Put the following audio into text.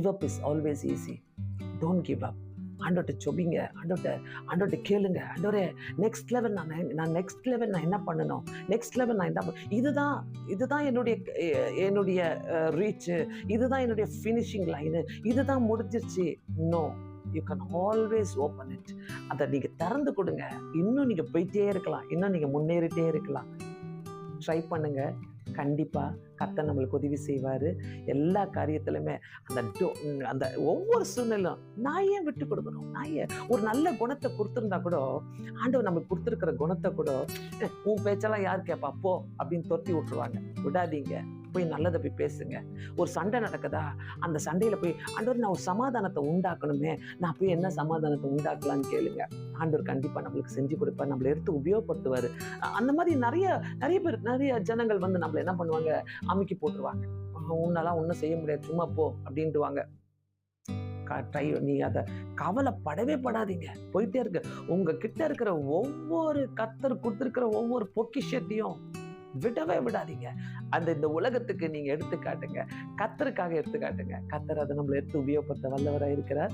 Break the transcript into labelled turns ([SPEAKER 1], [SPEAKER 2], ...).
[SPEAKER 1] Give up is always easy don't give up ஆண்டோட்ட சொபிங்க. ஆண்டோட்ட ஆண்டோட்ட கேளுங்க. ஆண்டோரே நெக்ஸ்ட் லெவல் நான் நான் நெக்ஸ்ட் லெவல் நான் என்ன பண்ணணும்? நெக்ஸ்ட் லெவல் நான் என்ன இதுதான் இதுதான் என்னுடைய என்னுடைய ரீச்சு இதுதான் என்னுடைய ஃபினிஷிங் லைனு இதுதான் முடிஞ்சிருச்சு. No you can always open it அதை நீங்கள் திறந்து கொடுங்க. இன்னும் நீங்கள் போயிட்டே இருக்கலாம். இன்னும் நீங்கள் முன்னேறிட்டே இருக்கலாம். ட்ரை பண்ணுங்கள் கண்டிப்பாக கர்த்தர் நம்மளுக்கு உதவி செய்வார். எல்லா காரியத்திலுமே அந்த அந்த ஒவ்வொரு சூழ்நிலும் நான் ஏன் விட்டு கொடுக்கணும். நான் ஏன் ஒரு நல்ல குணத்தை கொடுத்துருந்தா கூட ஆண்டவர் நமக்கு கொடுத்துருக்கிற குணத்தை கூட "அஹ், உன் பேச்செல்லாம் யார் கேட்பா போ அப்படின்னு தொட்டி விட்டுருவாங்க. விடாதீங்க. போய் நல்லதை போய் பேசுங்க. ஒரு சண்டை நடக்குதா? அந்த சண்டையில போய் ஆண்டவர் நான் ஒரு சமாதானத்தை உண்டாக்கணுமே. நான் போய் என்ன சமாதானத்தை உண்டாக்கலாம்னு கேளுங்க. ஆண்டவர் கண்டிப்பா நம்மளுக்கு செஞ்சு கொடுப்பார். நம்மளை எடுத்து உபயோகப்படுத்துவாரு. அந்த மாதிரி நிறைய நிறைய பேர் நிறைய ஜனங்கள் வந்து நம்மளை என்ன பண்ணுவாங்க? அமுக்கி போட்டுருவாங்க. உன்னெல்லாம் உன்னாலாம் ஒன்றும் செய்ய முடியாது. சும்மா போ. அப்படின்ட்டுவாங்க. ட்ரை நீ அதை கவலைப்படவே படாதீங்க. போயிட்டே இருக்கு. உங்க கிட்ட இருக்கிற ஒவ்வொரு கத்தர் கொடுத்துருக்கிற ஒவ்வொரு பொக்கிஷத்தையும் விடவே விடாதீங்க. அந்த இந்த உலகத்துக்கு நீங்க எடுத்து காட்டுங்க கத்தருக்காக எடுத்து காட்டுங்க கத்தர் அதை நம்மளை எடுத்து உபயோகப்படுத்த வல்லவராக இருக்கிறார்.